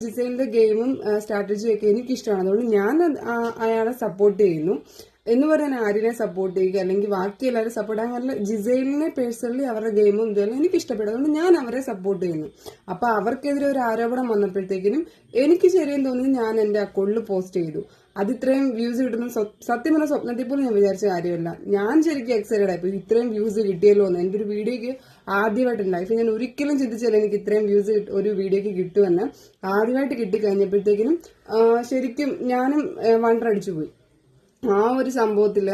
ജിസൈലിന്റെ ഗെയിമും സ്ട്രാറ്റജിയും ഒക്കെ എനിക്ക് ഇഷ്ടമാണ് അതുകൊണ്ട് ഞാൻ അയാളെ സപ്പോർട്ട് ചെയ്യുന്നു. എന്ന് പറയാൻ ആരിനെ സപ്പോർട്ട് ചെയ്യുക അല്ലെങ്കിൽ ബാക്കി എല്ലാവരും സപ്പോർട്ട് അങ്ങനെ ജിസൈലിനെ പേഴ്സണലി അവരുടെ ഗെയിമും ഇതെല്ലാം എനിക്ക് ഇഷ്ടപ്പെടും. അതുകൊണ്ട് ഞാൻ അവരെ സപ്പോർട്ട് ചെയ്യുന്നു. അപ്പൊ അവർക്കെതിരെ ഒരു ആരോപണം വന്നപ്പോഴത്തേക്കിനും എനിക്ക് ശരിയെന്ന് തോന്നി ഞാൻ എന്റെ അക്കൗണ്ടിൽ പോസ്റ്റ് ചെയ്തു. അത് ഇത്രയും വ്യൂസ് കിട്ടുന്ന സത്യം പറഞ്ഞ സ്വപ്നത്തിൽ പോലും ഞാൻ വിചാരിച്ച കാര്യമല്ല. ഞാൻ ശരിക്കും എക്സൈറ്റഡ് ആയി. ഇത്രയും വ്യൂസ് കിട്ടിയല്ലോ എന്ന്. എന്റെ ഒരു വീഡിയോക്ക് ആദ്യമായിട്ട് ലൈഫിൽ ഞാൻ ഒരിക്കലും ചിന്തിച്ചില്ല എനിക്ക് ഇത്രയും വ്യൂസ് ഒരു വീഡിയോക്ക് കിട്ടുമെന്ന്. ആദ്യമായിട്ട് കിട്ടിക്കഴിഞ്ഞപ്പോഴത്തേക്കിനും ശരിക്കും ഞാനും വണ്ടർ അടിച്ചു പോയി. ആ ഒരു സംഭവത്തിൽ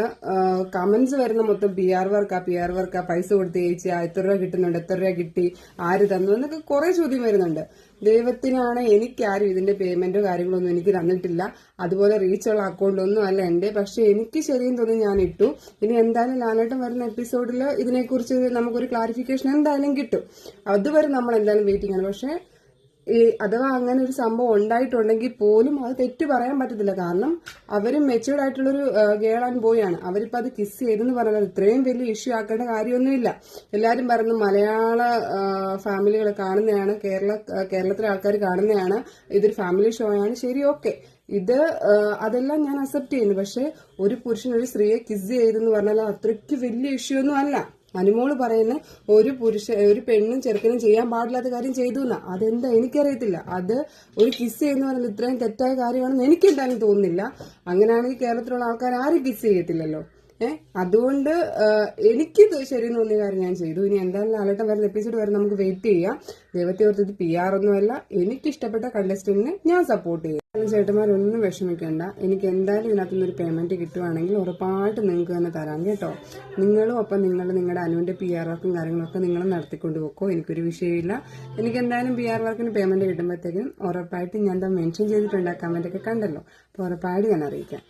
കമന്റ്സ് വരുന്ന മൊത്തം പി ആർ വർക്കാ പി ആർ വർക്കാ പൈസ കൊടുത്ത് ചേച്ചി എത്ര രൂപ കിട്ടുന്നുണ്ട് എത്ര രൂപ കിട്ടി ആര് തന്നു എന്നൊക്കെ കുറെ ചോദ്യം വരുന്നുണ്ട്. ദൈവത്തിനാണ് എനിക്കാരും ഇതിന്റെ പേയ്മെന്റോ കാര്യങ്ങളൊന്നും എനിക്ക് തന്നിട്ടില്ല. അതുപോലെ റീച്ചുള്ള അക്കൗണ്ട് ഒന്നും അല്ല എന്റെ പക്ഷെ എനിക്ക് ശരിയും തോന്നി ഞാൻ ഇട്ടു. ഇനി എന്തായാലും ലാലേട്ടൻ വരുന്ന എപ്പിസോഡിൽ ഇതിനെക്കുറിച്ച് നമുക്കൊരു ക്ലാരിഫിക്കേഷൻ എന്തായാലും കിട്ടും. അതുവരെ നമ്മൾ എന്തായാലും വെയിറ്റിംഗ് ആണ്. പക്ഷെ ഈ അഥവാ അങ്ങനെ ഒരു സംഭവം ഉണ്ടായിട്ടുണ്ടെങ്കിൽ പോലും അത് തെറ്റ് പറയാൻ പറ്റത്തില്ല. കാരണം അവരും മെച്ചൂർഡ് ആയിട്ടുള്ളൊരു ഗേൾ ആൻഡ് ബോയ് ആണ്. അവരിപ്പോൾ അത് കിസ് ചെയ്തെന്ന് പറഞ്ഞാൽ ഇത്രയും വലിയ ഇഷ്യൂ ആക്കേണ്ട കാര്യമൊന്നുമില്ല. എല്ലാവരും പറയുന്നു മലയാള ഫാമിലികൾ കാണുന്നതാണ് കേരള കേരളത്തിലെ ആൾക്കാർ കാണുന്നതാണ് ഇതൊരു ഫാമിലി ഷോ ആണ്. ശരി ഓക്കെ ഇത് അതെല്ലാം ഞാൻ അക്സെപ്റ്റ് ചെയ്യുന്നു. പക്ഷെ ഒരു പുരുഷൻ ഒരു സ്ത്രീയെ കിസ് ചെയ്തെന്ന് പറഞ്ഞാൽ അത് അത്രയ്ക്ക് വലിയ ഇഷ്യൂ ഒന്നും അല്ല. അനുമോൾ പറയുന്ന ഒരു പുരുഷ ഒരു പെണ്ണും ചെറുക്കനും ചെയ്യാൻ പാടില്ലാത്ത കാര്യം ചെയ്തു എന്നാ അതെന്താ എനിക്കറിയത്തില്ല. അത് ഒരു കിസ് ചെയ്യുന്ന പറയുന്നത് ഇത്രയും തെറ്റായ കാര്യമാണെന്ന് എനിക്ക് എന്തായാലും തോന്നുന്നില്ല. അങ്ങനെയാണെങ്കിൽ കേരളത്തിലുള്ള ആൾക്കാർ ആരും കിസ് ചെയ്യത്തില്ലല്ലോ. ഏഹ് അതുകൊണ്ട് എനിക്ക് എനിക്കിത് ശരി തോന്നിയ കാര്യം ഞാൻ ചെയ്തു. ഇനി എന്തായാലും ലാലേട്ടൻ വരുന്ന എപ്പിസോഡ് വരെ നമുക്ക് വെയിറ്റ് ചെയ്യാം. ദൈവത്തെ ഓർത്ത് പി ആർ ഒന്നുമല്ല എനിക്ക് ഇഷ്ടപ്പെട്ട കണ്ടസ്റ്റന്റിനെ ഞാൻ സപ്പോർട്ട് ചെയ്യും. ചേട്ടന്മാരൊന്നും വിഷമിക്കേണ്ട. എനിക്ക് എന്തായാലും ഇതിനകത്ത് നിന്നൊരു പേയ്മെന്റ് കിട്ടുവാണെങ്കിൽ ഉറപ്പായിട്ട് നിങ്ങൾക്ക് തന്നെ തരാം കേട്ടോ. നിങ്ങളും ഒപ്പം നിങ്ങൾ നിങ്ങളുടെ അനുവിന്റെ പി ആർ വർക്കും കാര്യങ്ങളൊക്കെ നിങ്ങൾ നടത്തിക്കൊണ്ട് പോക്കോ എനിക്കൊരു വിഷയമില്ല. എനിക്ക് എന്തായാലും പി ആർ വർക്കിന് പേയ്മെന്റ് കിട്ടുമ്പോഴത്തേക്കും ഉറപ്പായിട്ട് ഞാൻ മെൻഷൻ ചെയ്തിട്ടുണ്ട് ആ കമന്റ് ഒക്കെ കണ്ടല്ലോ. അപ്പോൾ ഉറപ്പായിട്ട് ഞാൻ അറിയിക്കാം.